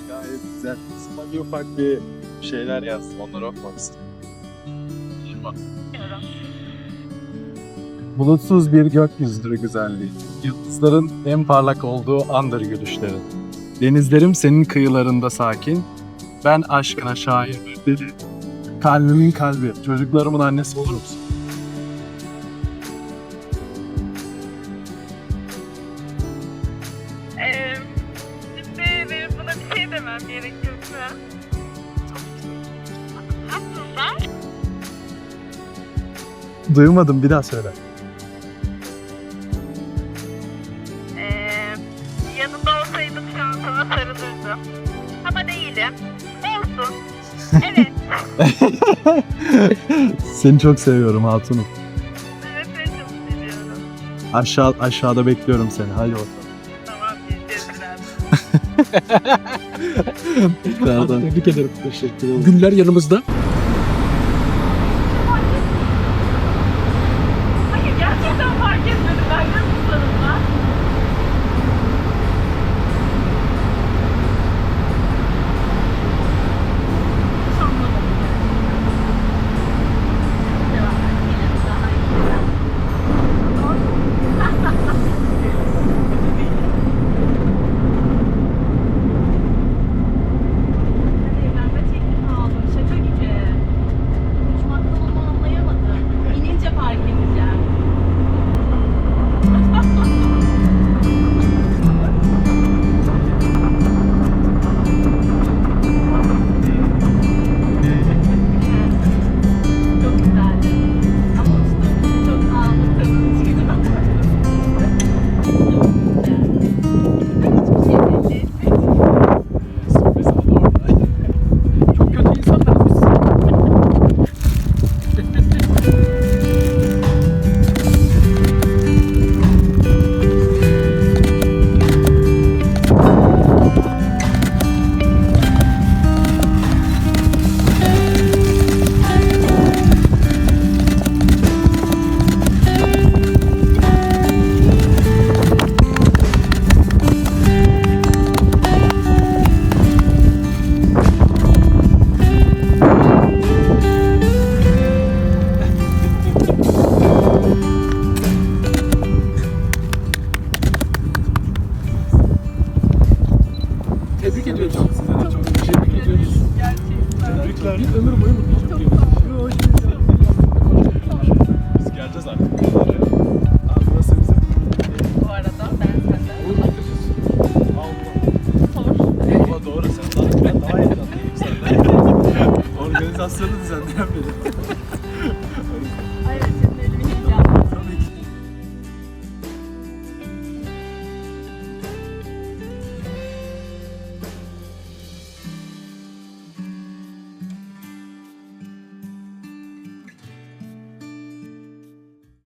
Güzel. Sana bir ufak bir şeyler yazdım. Onları okumak istedim. Bulutsuz bir gökyüzüdür güzelliği. Yıldızların en parlak olduğu andır gülüşlerin. Denizlerim senin kıyılarında sakin. Ben aşkına şair deli. Kalbimin kalbi. Çocuklarımın annesi olur musun? Demem gerekiyorsa. Nasılsa? Duymadım bir daha söyle. Ee, yanında olsaydım şu an sana sarılırdım. Ama değilim. Olsun. Evet. Seni çok seviyorum hatunum. evet seni çok seviyorum. Aşağı aşağıda bekliyorum seni. Hadi bakalım. Tekrardan. Tebrik ederim. Teşekkür ederim. Güller yanımızda. Bir ömür boyu mutluluk diyoruz. Biz geleceğiz artık. Burası bizim. Bu arada ben senden. Allah. Ama doğru sen daha, ben daha iyi anlayayım senden. Organizasyonu düzenleyen benim.